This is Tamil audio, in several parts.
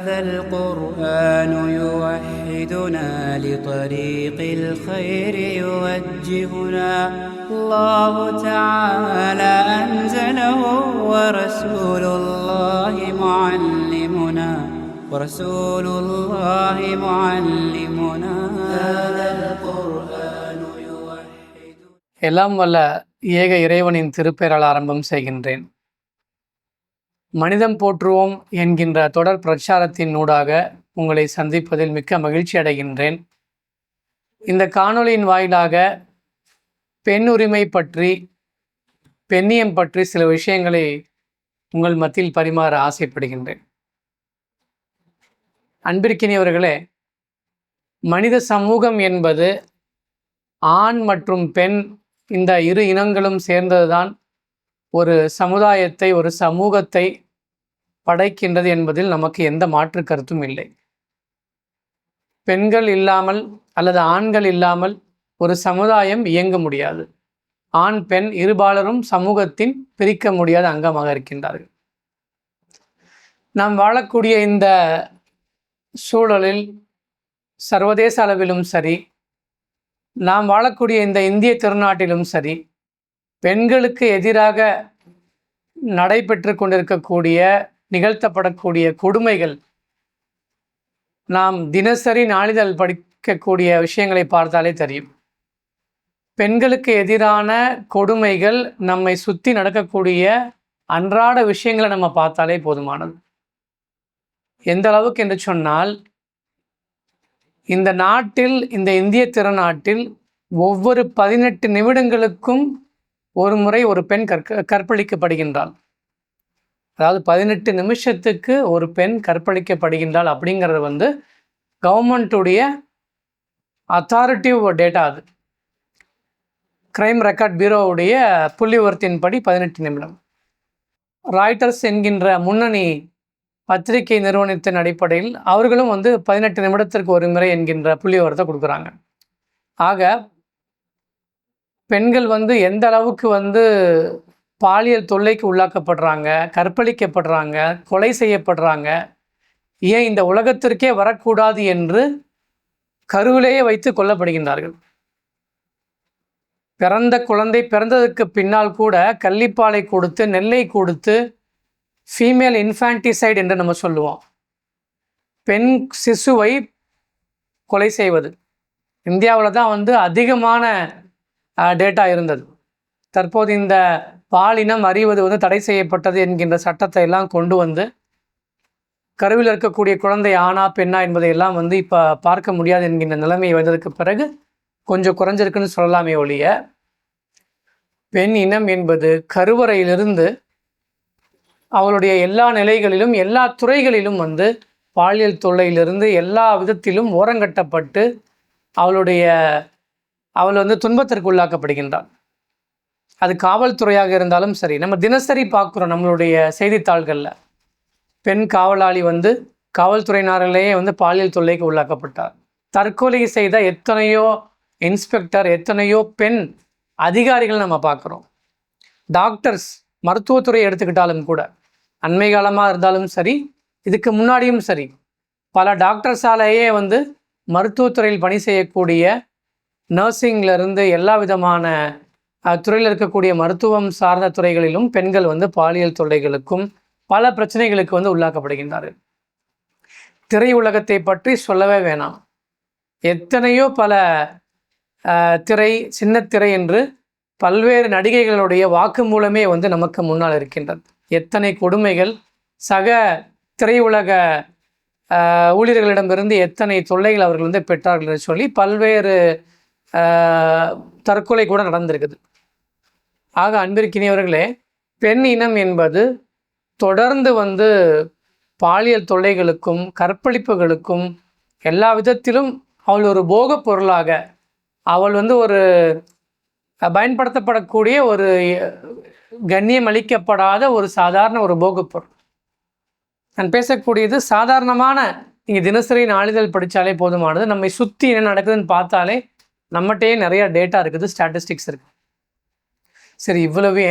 هذا القرآن يوحدنا لطريق الخير يوجهنا الله تعالى أنزله ورسول الله معلمنا ورسول الله معلمنا هذا القرآن يوحدنا எல்லாம் வல்ல ஏக இறைவனின் திருப்பெயரால் ஆரம்பம் செய்கின்றேன் மனிதம் போற்றுவோம் என்கின்ற தொடர் பிரச்சாரத்தின் ஊடாக உங்களை சந்திப்பதில் மிக்க மகிழ்ச்சி அடைகின்றேன். இந்த காணொளியின் வாயிலாக பெண் உரிமை பற்றி பெண்ணியம் பற்றி சில விஷயங்களை உங்கள் மத்தியில் பரிமாற ஆசைப்படுகின்றேன். அன்பிற்கினியவர்களே மனித சமூகம் என்பது ஆண் மற்றும் பெண் இந்த இரு இனங்களும் சேர்ந்ததுதான் ஒரு சமுதாயத்தை ஒரு சமூகத்தை படைக்கின்றது என்பதில் நமக்கு எந்த மாற்று கருத்தும் இல்லை. பெண்கள் இல்லாமல் அல்லது ஆண்கள் இல்லாமல் ஒரு சமுதாயம் இயங்க முடியாது. ஆண் பெண் இருபாலரும் சமூகத்தின் பிரிக்க முடியாத அங்கமாக இருக்கின்றார்கள். நாம் வாழக்கூடிய இந்த சூழலில் சர்வதேச அளவிலும் சரி நாம் வாழக்கூடிய இந்த இந்திய திருநாட்டிலும் சரி பெண்களுக்கு எதிராக நடைபெற்று கொண்டிருக்கக்கூடிய நிகழ்த்தப்படக்கூடிய கொடுமைகள். நாம் தினசரி நாளிதழ் படிக்கக்கூடிய விஷயங்களை பார்த்தாலே தெரியும். பெண்களுக்கு எதிரான கொடுமைகள் நம்மை சுற்றி நடக்கக்கூடிய அன்றாட விஷயங்களை நம்ம பார்த்தாலே போதுமானது. எந்த அளவுக்கு என்று சொன்னால் இந்த நாட்டில் இந்த இந்திய திருநாட்டில் ஒவ்வொரு பதினெட்டு நிமிடங்களுக்கும் ஒரு முறை ஒரு பெண் கற்க கற்பழிக்கப்படுகின்றாள். அதாவது பதினெட்டு நிமிஷத்துக்கு ஒரு பெண் கற்பழிக்கப்படுகின்றாள் அப்படிங்கிறது வந்து கவர்மெண்ட்டுடைய அத்தாரிட்டிவ் டேட்டா அது. கிரைம் ரெக்கார்ட் பியூரோவுடைய புள்ளிவரத்தின்படி பதினெட்டு நிமிடம். ராய்டர்ஸ் என்கின்ற முன்னணி பத்திரிகை நிறுவனத்தின் அடிப்படையில் அவர்களும் வந்து பதினெட்டு நிமிடத்திற்கு ஒரு முறை என்கின்ற புள்ளிவரத்தை கொடுக்குறாங்க. ஆக பெண்கள் வந்து எந்த அளவுக்கு வந்து பாலியல் தொல்லைக்கு உள்ளாக்கப்படுறாங்க கற்பழிக்கப்படுறாங்க கொலை செய்யப்படுறாங்க ஏன் இந்த உலகத்திற்கே வரக்கூடாது என்று கருவிலேயே வைத்து கொல்லப்படுகின்றார்கள் பிறந்த குழந்தை பிறந்ததுக்கு பின்னால் கூட கள்ளிப்பாலை கொடுத்து நெல்லை கொடுத்து ஃபீமேல் இன்ஃபான்டிசைடு என்று நம்ம சொல்லுவோம். பெண் சிசுவை கொலை செய்வது. இந்தியாவில் தான் வந்து அதிகமான டேட்டா இருந்தது. தற்போது இந்த பாலினம் அறிவது வந்து தடை செய்யப்பட்டது என்கின்ற சட்டத்தை எல்லாம் கொண்டு வந்து கருவில் இருக்கக்கூடிய குழந்தை ஆணா பெண்ணா என்பதை எல்லாம் வந்து இப்போ பார்க்க முடியாது என்கின்ற நிலைமை வந்ததுக்கு பிறகு கொஞ்சம் குறைஞ்சிருக்குன்னு சொல்லலாமே ஒழிய பெண் இனம் என்பது கருவறையிலிருந்து அவளுடைய எல்லா நிலைகளிலும் எல்லா துறைகளிலும் வந்து பாலியல் தொல்லையிலிருந்து எல்லா விதத்திலும் ஓரங்கட்டப்பட்டு அவளுடைய அவள் வந்து துன்பத்திற்கு உள்ளாக்கப்படுகின்றாள். அது காவல்துறையாக இருந்தாலும் சரி நம்ம தினசரி பார்க்குறோம் நம்மளுடைய செய்தித்தாள்களில். பெண் காவலாளி வந்து காவல்துறையினரிலேயே வந்து பாலியல் தொல்லைக்கு உள்ளாக்கப்பட்டார். தற்கொலை செய்த எத்தனையோ இன்ஸ்பெக்டர் எத்தனையோ பெண் அதிகாரிகள் நம்ம பார்க்குறோம். டாக்டர்ஸ் மருத்துவத்துறை எடுத்துக்கிட்டாலும் கூட அண்மை காலமாக இருந்தாலும் சரி இதுக்கு முன்னாடியும் சரி பல டாக்டர்ஸாலேயே வந்து மருத்துவத்துறையில் பணி செய்யக்கூடிய நர்சிங்லேருந்து எல்லா விதமான துறையில் இருக்கக்கூடிய மருத்துவம் சார்ந்த துறைகளிலும் பெண்கள் வந்து பாலியல் தொல்லைகளுக்கும் பல பிரச்சனைகளுக்கு வந்து உள்ளாக்கப்படுகின்றார்கள் திரையுலகத்தை பற்றி சொல்லவே வேணாம். எத்தனையோ பல திரை சின்னத்திரை என்று பல்வேறு நடிகைகளுடைய வாக்கு மூலமே வந்து நமக்கு முன்னால் இருக்கின்றது. எத்தனை கொடுமைகள் சக திரையுலக ஊழியர்களிடமிருந்து எத்தனை தொல்லைகள் அவர்கள் வந்து பெற்றார்கள் என்று சொல்லி பல்வேறு தற்கொலை கூட நடந்திருக்குது. ஆக அன்பிற்கினியவர்களே பெண் இனம் என்பது தொடர்ந்து வந்து பாலியல் தொல்லைகளுக்கும் கற்பழிப்புகளுக்கும் எல்லா விதத்திலும் அவள் ஒரு போகப் பொருளாக அவள் வந்து ஒரு பயன்படுத்தப்படக்கூடிய ஒரு கண்ணியம் அளிக்கப்படாத ஒரு சாதாரண ஒரு போகப் பொருள். நான் பேசக்கூடியது சாதாரணமான நீங்கள் தினசரி நாளிதழ் படித்தாலே போதுமானது. நம்மை சுற்றி என்ன நடக்குதுன்னு பார்த்தாலே நம்மகிட்டயே நிறைய டேட்டா இருக்குது ஸ்டாட்டிஸ்டிக்ஸ் இருக்குது சரி இவ்வளவே.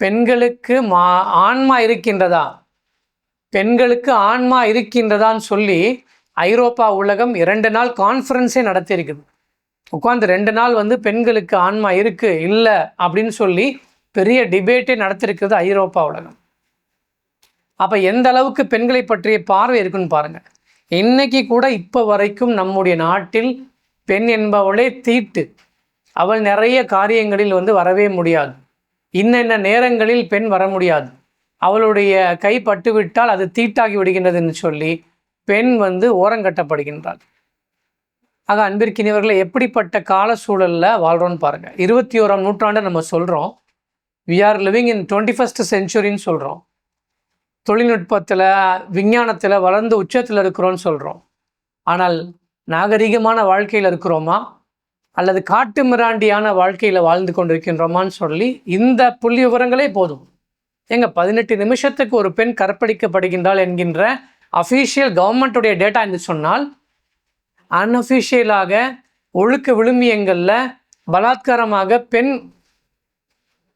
பெண்களுக்கு மா ஆன்மா இருக்கின்றதா? பெண்களுக்கு ஆன்மா இருக்கின்றதான்னு சொல்லி ஐரோப்பா உலகம் இரண்டு நாள் கான்ஃபரன்ஸே நடத்தியிருக்குது. உட்காந்து ரெண்டு நாள் வந்து பெண்களுக்கு ஆன்மா இருக்கு இல்லை அப்படின்னு சொல்லி பெரிய டிபேட்டே நடத்திருக்கிறது ஐரோப்பா உலகம். அப்போ எந்த அளவுக்கு பெண்களை பற்றிய பார்வை இருக்குன்னு பாருங்கள் இன்னைக்கு கூட இப்போ வரைக்கும் நம்முடைய நாட்டில் பெண் என்பவளே தீட்டு. அவள் நிறைய காரியங்களில் வந்து வரவே முடியாது. இன்னென்ன நேரங்களில் பெண் வர முடியாது. அவளுடைய கை பட்டுவிட்டால் அது தீட்டாகி விடுகின்றதுன்னு சொல்லி பெண் வந்து ஓரங்கட்டப்படுகின்றாள் ஆக அன்பிற்கினியவர்களை எப்படிப்பட்ட கால சூழலில் வாழ்கிறோன்னு பாருங்கள் இருபத்தி ஓராம் நூற்றாண்டு நம்ம சொல்கிறோம் we are living in twenty first செஞ்சுரின்னு சொல்கிறோம் தொழில்நுட்பத்தில் விஞ்ஞானத்தில் வளர்ந்து உச்சத்தில் இருக்கிறோன்னு சொல்கிறோம் ஆனால் நாகரிகமான வாழ்க்கையில் இருக்கிறோமா? அல்லது காட்டு மிராண்டியான வாழ்க்கையில் வாழ்ந்து கொண்டிருக்கின்றோமான்னு சொல்லி இந்த புள்ளி விவரங்களே போதும். எங்கள் பதினெட்டு நிமிஷத்துக்கு ஒரு பெண் கற்பழிக்கப்படுகின்றாள் என்கின்ற அஃபீஷியல் கவர்மெண்ட்டுடைய டேட்டா என்று சொன்னால் அன்அஃபிஷியலாக ஒழுக்க விழுமியங்களில் பலாத்காரமாக பெண்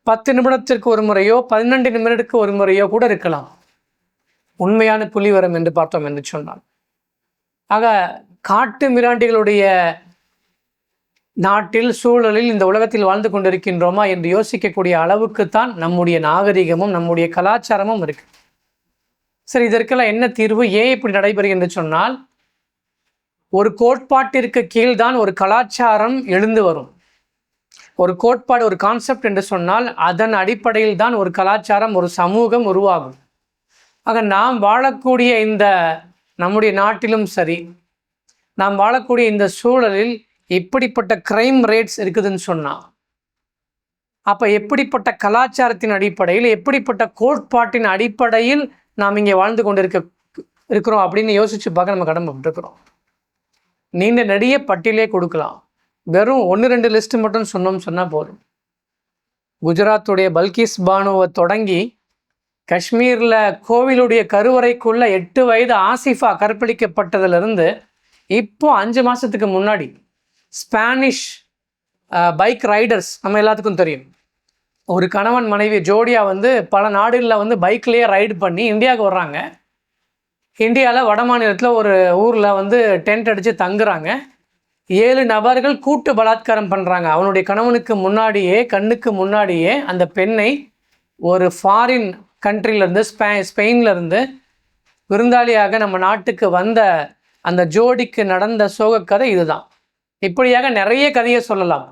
பத்து நிமிடத்திற்கு ஒரு முறையோ பன்னெண்டு நிமிடத்துக்கு ஒரு முறையோ கூட இருக்கலாம். உண்மையான புள்ளிவரம் என்று பார்த்தோம் என்று சொன்னால். ஆக காட்டு மிராண்டிகளுடைய நாட்டில் சூழலில் இந்த உலகத்தில் வாழ்ந்து கொண்டிருக்கின்றோமா என்று யோசிக்கக்கூடிய அளவுக்குத்தான் நம்முடைய நாகரிகமும் நம்முடைய கலாச்சாரமும் இருக்கு. சரி இதற்கெல்லாம் என்ன தீர்வு? ஏன் இப்படி நடைபெறுகின்ற சொன்னால் ஒரு கோட்பாட்டிற்கு கீழ்தான் ஒரு கலாச்சாரம் எழுந்து வரும். ஒரு கோட்பாடு ஒரு கான்செப்ட் என்று சொன்னால் அதன் அடிப்படையில் தான் ஒரு கலாச்சாரம் ஒரு சமூகம் உருவாகும். ஆக நாம் வாழக்கூடிய இந்த நம்முடைய நாட்டிலும் சரி நாம் வாழக்கூடிய இந்த சூழலில் எப்படிப்பட்ட கிரைம் ரேட்ஸ் இருக்குதுன்னு சொன்னால் அப்போ எப்படிப்பட்ட கலாச்சாரத்தின் அடிப்படையில் எப்படிப்பட்ட கோட்பாட்டின் அடிப்படையில் நாம் இங்கே வாழ்ந்து கொண்டிருக்க இருக்கிறோம் அப்படின்னு யோசிச்சு பார்க்க நம்ம கடமைப்பட்டிருக்கிறோம் நீண்ட நடிக பட்டியலே கொடுக்கலாம். வெறும் ஒன்று ரெண்டு லிஸ்ட் மட்டும் சொன்னோம்னு சொன்னால் போதும். குஜராத்துடைய பல்கிஸ் பானுவை தொடங்கி காஷ்மீரில் கோவிலுடைய கருவறைக்குள்ள எட்டு வயது ஆசிஃபா கற்பழிக்கப்பட்டதிலிருந்து இப்போ அஞ்சு மாதத்துக்கு முன்னாடி ஸ்பானிஷ் பைக் ரைடர்ஸ் நம்ம எல்லாத்துக்கும் தெரியும். ஒரு கணவன் மனைவி ஜோடியாக வந்து பல நாடுகளில் வந்து பைக்லேயே ரைடு பண்ணி இந்தியாவுக்கு வர்றாங்க. இந்தியாவில் வட மாநிலத்தில் ஒரு ஊரில் வந்து டென்ட் அடித்து தங்குறாங்க. ஏழு நபர்கள் கூட்டு பலாத்காரம் பண்ணுறாங்க அவனுடைய கணவனுக்கு முன்னாடியே கண்ணுக்கு முன்னாடியே அந்த பெண்ணை ஒரு ஃபாரின் கண்ட்ரிலேருந்து ஸ்பெ ஸ்பெயின்லேருந்து விருந்தாளியாக நம்ம நாட்டுக்கு வந்த அந்த ஜோடிக்கு நடந்த சோக கதை இதுதான். இப்படியாக நிறைய கதையை சொல்லலாம்.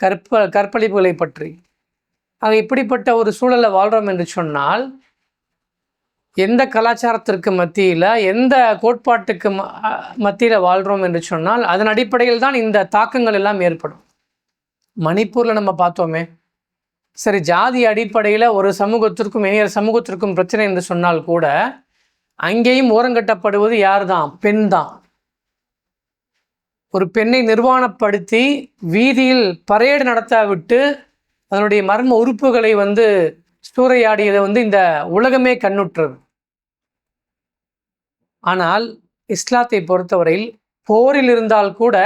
கற்ப கற்பழிப்புகளை பற்றி. ஆக இப்படிப்பட்ட ஒரு சூழலில் வாழ்கிறோம் என்று சொன்னால் எந்த கலாச்சாரத்திற்கு மத்தியில் எந்த கோட்பாட்டுக்கு ம மத்தியில் வாழ்கிறோம் என்று சொன்னால் அதன் அடிப்படையில் தான் இந்த தாக்கங்கள் எல்லாம் ஏற்படும். மணிப்பூரில் நம்ம பார்த்தோமே. சரி ஜாதி அடிப்படையில் ஒரு சமூகத்திற்கும் இனிய சமூகத்திற்கும் பிரச்சனை என்று சொன்னால் கூட அங்கேயும் ஓரங்கட்டப்படுவது யார் தான் பெண் தான் ஒரு பெண்ணை நிர்வாணப்படுத்தி வீதியில் பரேடு நடத்தாவிட்டு அதனுடைய மர்ம உறுப்புகளை வந்து சூறையாடியதை வந்து இந்த உலகமே கண்ணுற்றது. ஆனால் இஸ்லாத்தை பொறுத்தவரையில் போரில் இருந்தால் கூட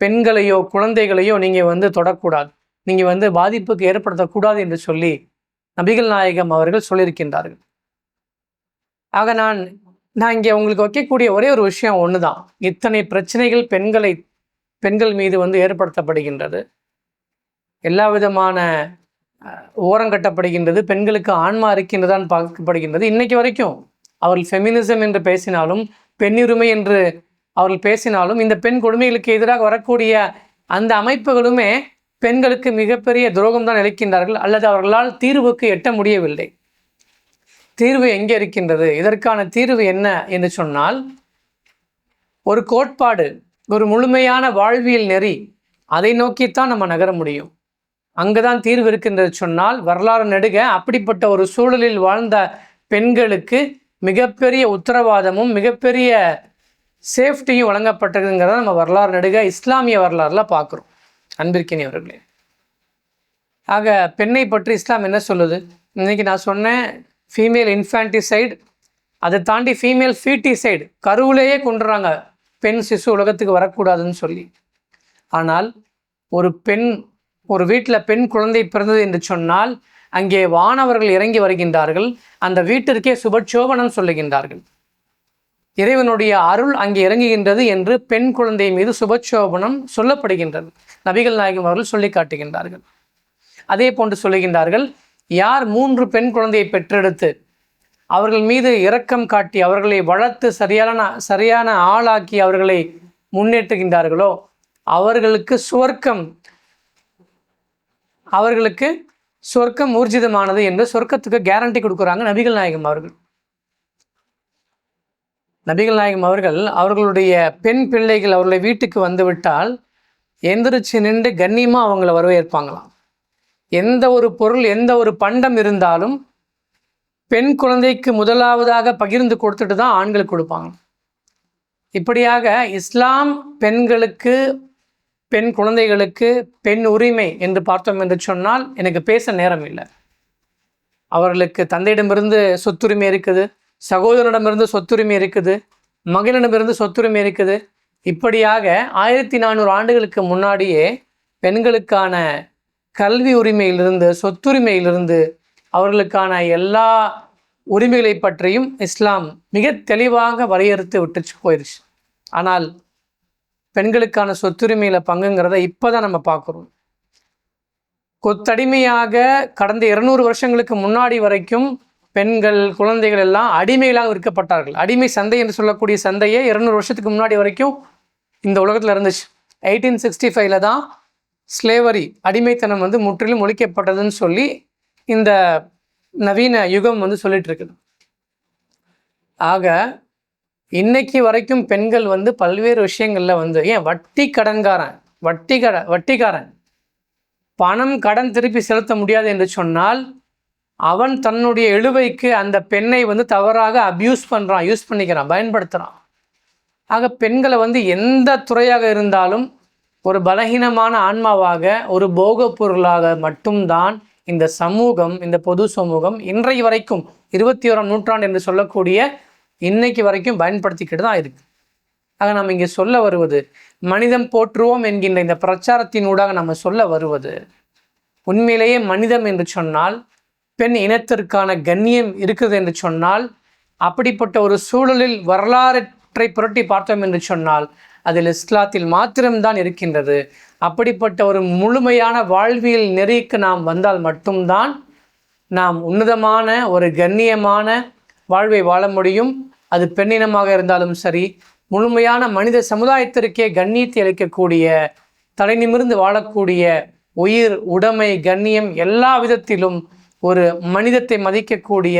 பெண்களையோ குழந்தைகளையோ நீங்கள் வந்து தொடக்கூடாது. நீங்கள் வந்து பாதிப்புக்கு ஏற்படுத்தக்கூடாது என்று சொல்லி நபிகள் நாயகம் அவர்கள் சொல்லியிருக்கின்றார்கள். ஆக நான் நான் இங்கே உங்களுக்கு வைக்கக்கூடிய ஒரே ஒரு விஷயம் ஒன்று தான் இத்தனை பிரச்சனைகள் பெண்களை பெண்கள் மீது வந்து ஏற்படுத்தப்படுகின்றது. எல்லா விதமான ஓரங்கட்டப்படுகின்றது பெண்களுக்கு ஆன்மா இருக்கின்றதான் பார்க்கப்படுகின்றது. இன்னைக்கு வரைக்கும் அவர்கள் ஃபெமினிசம் என்று பேசினாலும் பெண்ணுரிமை என்று அவர்கள் பேசினாலும் இந்த பெண் கொடுமைகளுக்கு எதிராக வரக்கூடிய அந்த அமைப்புகளுமே பெண்களுக்கு மிகப்பெரிய துரோகம் தான் இழைக்கின்றார்கள் அல்லது அவர்களால் தீர்வுக்கு எட்ட முடியவில்லை. தீர்வு எங்கே இருக்கின்றது? இதற்கான தீர்வு என்ன என்று சொன்னால் ஒரு கோட்பாடு ஒரு முழுமையான வாழ்வியல் நெறி அதை நோக்கித்தான் நம்ம நகர முடியும். அங்குதான் தீர்வு இருக்கின்றது சொன்னால் வரலாறு நெடுக அப்படிப்பட்ட ஒரு சூழலில் வாழ்ந்த பெண்களுக்கு மிகப்பெரிய உத்தரவாதமும் மிகப்பெரிய சேஃப்டியும் வழங்கப்பட்டதுங்கிறத நம்ம வரலாறு நெடுக இஸ்லாமிய வரலாறுல பார்க்குறோம். அன்பிற்கினியவர்களே ஆக பெண்ணை பற்றி இஸ்லாம் என்ன சொல்லுது? இன்னைக்கு நான் சொன்னேன் ஃபீமேல் இன்ஃபான்டிசைடு அதை தாண்டி ஃபீமேல் ஃபீட்டிசைடு கருவிலேயே கொண்டுறாங்க. பெண் சிசு உலகத்துக்கு வரக்கூடாதுன்னு சொல்லி. ஆனால் ஒரு பெண் ஒரு வீட்டில் பெண் குழந்தை பிறந்தது என்று சொன்னால் அங்கே வானவர்கள் இறங்கி வருகின்றார்கள். அந்த வீட்டிற்கே சுபச்சோபனம் சொல்லுகின்றார்கள். இறைவனுடைய அருள் அங்கே இறங்குகின்றது என்று பெண் குழந்தை மீது சுபச்சோபனம் சொல்லப்படுகின்றது. நபிகள் நாயகம் அவர்கள் சொல்லி காட்டுகின்றார்கள். அதே போன்று சொல்லுகின்றார்கள் யார் மூன்று பெண் குழந்தையை பெற்றெடுத்து அவர்கள் மீது இரக்கம் காட்டி அவர்களை வளர்த்து சரியான சரியான ஆளாக்கி அவர்களை முன்னேற்றுகின்றார்களோ அவர்களுக்கு சுவர்க்கம் அவர்களுக்கு சொர்க்கம் ஊர்ஜிதமானது என்று சொர்க்கத்துக்கு கேரண்டி கொடுக்குறாங்க நபிகள் நாயகம் அவர்கள். நபிகள் நாயகம் அவர்கள் அவர்களுடைய பெண் பிள்ளைகள் அவர்களை வீட்டுக்கு வந்துவிட்டால் எந்திரிச்சு நின்று கண்ணியமாக அவங்கள வரவேற்பாங்களாம். எந்த ஒரு பொருள் எந்த ஒரு பண்டம் இருந்தாலும் பெண் குழந்தைக்கு முதலாவதாக பகிர்ந்து கொடுத்துட்டு தான் ஆண்கள் கொடுப்பாங்க. இப்படியாக இஸ்லாம் பெண்களுக்கு பெண் குழந்தைகளுக்கு பெண் உரிமை என்று பார்த்தோம் என்று சொன்னால் எனக்கு பேச நேரம் இல்லை. அவர்களுக்கு தந்தையிடமிருந்து சொத்துரிமை இருக்குது சகோதரனிடமிருந்து சொத்துரிமை இருக்குது மகனிடமிருந்து சொத்துரிமை இருக்குது. இப்படியாக ஆயிரத்தி நானூறு ஆண்டுகளுக்கு முன்னாடியே பெண்களுக்கான கல்வி உரிமையிலிருந்து சொத்துரிமையிலிருந்து அவர்களுக்கான எல்லா உரிமைகளை பற்றியும் இஸ்லாம் மிக தெளிவாக வரையறுத்து விட்டுச்சு போயிடுச்சு ஆனால் பெண்களுக்கான சொத்துரிமையில் பங்குங்கிறத இப்போ தான் நம்ம பார்க்குறோம். கொத்தடிமையாக கடந்த இருநூறு வருஷங்களுக்கு முன்னாடி வரைக்கும் பெண்கள் குழந்தைகள் எல்லாம் அடிமைகளாக விற்கப்பட்டார்கள். அடிமை சந்தை என்று சொல்லக்கூடிய சந்தையே இருநூறு வருஷத்துக்கு முன்னாடி வரைக்கும் இந்த உலகத்தில் இருந்துச்சு. எயிட்டீன் சிக்ஸ்டி ஃபைவ்ல தான் ஸ்லேவரி அடிமைத்தனம் வந்து முற்றிலும் ஒழிக்கப்பட்டதுன்னு சொல்லி இந்த நவீன யுகம் வந்து சொல்லிட்டு இருக்குது ஆக இன்னைக்கு வரைக்கும் பெண்கள் வந்து பல்வேறு விஷயங்களில் வந்து ஏன் வட்டி கடன்காரன் வட்டி கட வட்டிக்காரன் பணம் கடன் திருப்பி செலுத்த முடியாது என்று சொன்னால் அவன் தன்னுடைய எழுவைக்கு அந்த பெண்ணை வந்து தவறாக அப்யூஸ் பண்ணுறான் யூஸ் பண்ணிக்கிறான் பயன்படுத்துகிறான் ஆக பெண்களை வந்து எந்த துறையாக இருந்தாலும் ஒரு பலகீனமான ஆன்மாவாக ஒரு போகப் பொருளாக மட்டும்தான் இந்த சமூகம் இந்த பொது சமூகம் இன்றைய வரைக்கும் இருபத்தி ஓராம் நூற்றாண்டு என்று சொல்லக்கூடிய இன்னைக்கு வரைக்கும் பயன்படுத்திக்கிட்டு தான் இருக்கு. ஆக நாம் இங்கே சொல்ல வருவது மனிதம் போற்றுவோம் என்கின்ற இந்த பிரச்சாரத்தினூடாக நம்ம சொல்ல வருவது உண்மையிலேயே மனிதம் என்று சொன்னால் பெண் இனத்திற்கான கண்ணியம் இருக்குது என்று சொன்னால் அப்படிப்பட்ட ஒரு சூழலில் வரலாற்றை புரட்டி பார்த்தோம் என்று சொன்னால் அதில் இஸ்லாத்தில் மாத்திரம்தான் இருக்கின்றது. அப்படிப்பட்ட ஒரு முழுமையான வாழ்வியல் நெறிக்கு நாம் வந்தால் மட்டும்தான் நாம் உன்னதமான ஒரு கண்ணியமான வாழ்வை வாழ முடியும். அது பெண்ணினமாக இருந்தாலும் சரி முழுமையான மனித சமுதாயத்திற்கே கண்ணியத்தை அளிக்கக்கூடிய தலை நிமிர்ந்து வாழக்கூடிய உயிர் உடைமை கண்ணியம் எல்லா விதத்திலும் ஒரு மனிதத்தை மதிக்கக்கூடிய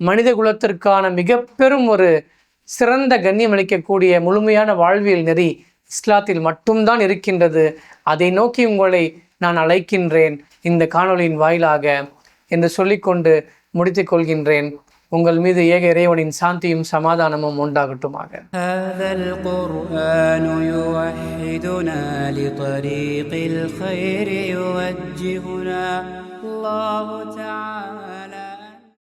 மனித குலத்திற்கான மிக பெரும் ஒரு சிறந்த கண்ணியம் அளிக்கக்கூடிய முழுமையான வாழ்வியல் நெறி இஸ்லாத்தில் மட்டும்தான் இருக்கின்றது அதை நோக்கி உங்களை நான் அழைக்கின்றேன் இந்த காணொளியின் வாயிலாக என்று சொல்லிக்கொண்டு முடித்துக் கொள்கின்றேன் உங்கள் மீது ஏக இறைவனின் சாந்தியும் சமாதானமும் உண்டாகட்டுமாக هذا القرآن يوحدنا لطريق الخير يوجهنا الله تعالى